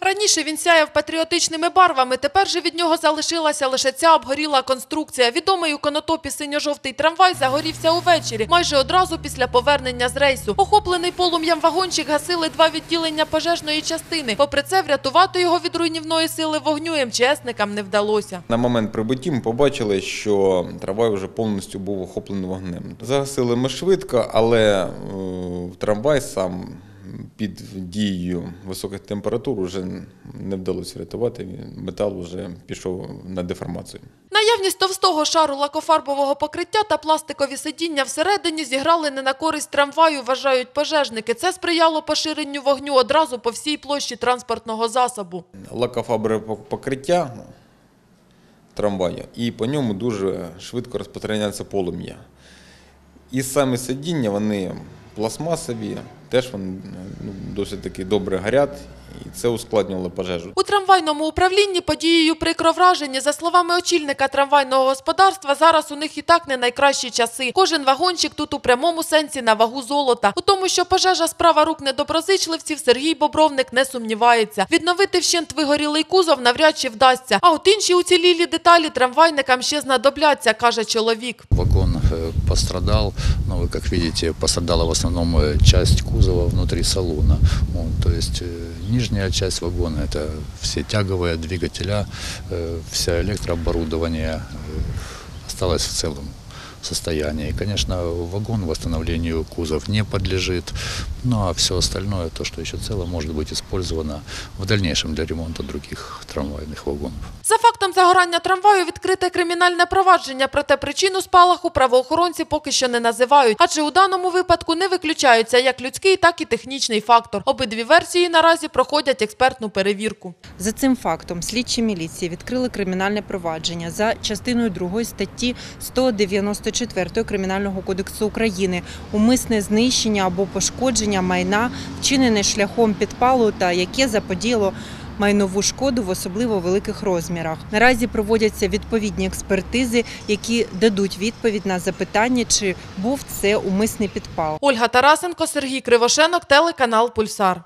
Раніше він сяяв патріотичними барвами, тепер же від нього залишилася лише ця обгоріла конструкція. Відомий у конотопі синьо-жовтий трамвай загорівся увечері, майже одразу після повернення з рейсу. Охоплений полум'ям вагончик гасили два відділення пожежної частини. Попри це, врятувати його від руйнівної сили вогню МЧСникам не вдалося. На момент прибуття ми побачили, що трамвай вже повністю був охоплений вогнем. Загасили ми швидко, але е, трамвай сам під дією високих температур вже не вдалося врятувати. Метал вже пішов на деформацію. Наявність товстого шару лакофарбового покриття та пластикові сидіння всередині зіграли не на користь трамваю, вважають пожежники. Це сприяло поширенню вогню одразу по всій площі транспортного засобу. Лакофабре покриття трамвая, і по ньому дуже швидко розпространяється полум'я. І самі сидіння, вони пластмасові, теж вони ну, досить таки добре горять, і це ускладнювало пожежу. У трамвайному управлінні подією прикро вражені. За словами очільника трамвайного господарства, зараз у них і так не найкращі часи. Кожен вагончик тут у прямому сенсі на вагу золота. У тому, що пожежа справа рук недоброзичливців, Сергій Бобровник не сумнівається. Відновити вщент вигорілий кузов навряд чи вдасться. А от інші уцілілі деталі трамвайникам ще знадобляться, каже чоловік. Вагон э, пострадал, но вы как видите, пострадала в основном э, часть кузова внутри салона. Вот, то есть э, нижняя часть вагона это все тяговые двигателя, э, вся электрооборудование э, осталось в целом состоянии. Конечно, вагон восстановлению кузов не подлежит, ну а все остальное, то, что еще цело, может быть использовано в дальнейшем для ремонта других трамвайных вагонов. За фактом загорання трамваю відкрите кримінальне провадження, проте причину спалаху правоохоронці поки що не називають, адже у даному випадку не виключаються як людський, так і технічний фактор. Обидві версії наразі проходять експертну перевірку. За цим фактом слідчі міліції відкрили кримінальне провадження за частиною 2 статті 194 Кримінального кодексу України умисне знищення або пошкодження майна, вчинене шляхом підпалу та яке заподіяло майнову шкоду в особливо великих розмірах. Наразі проводяться відповідні експертизи, які дадуть відповідь на запитання, чи був це умисний підпал. Ольга Тарасенко, Сергій Кривошенок, телеканал Пульсар.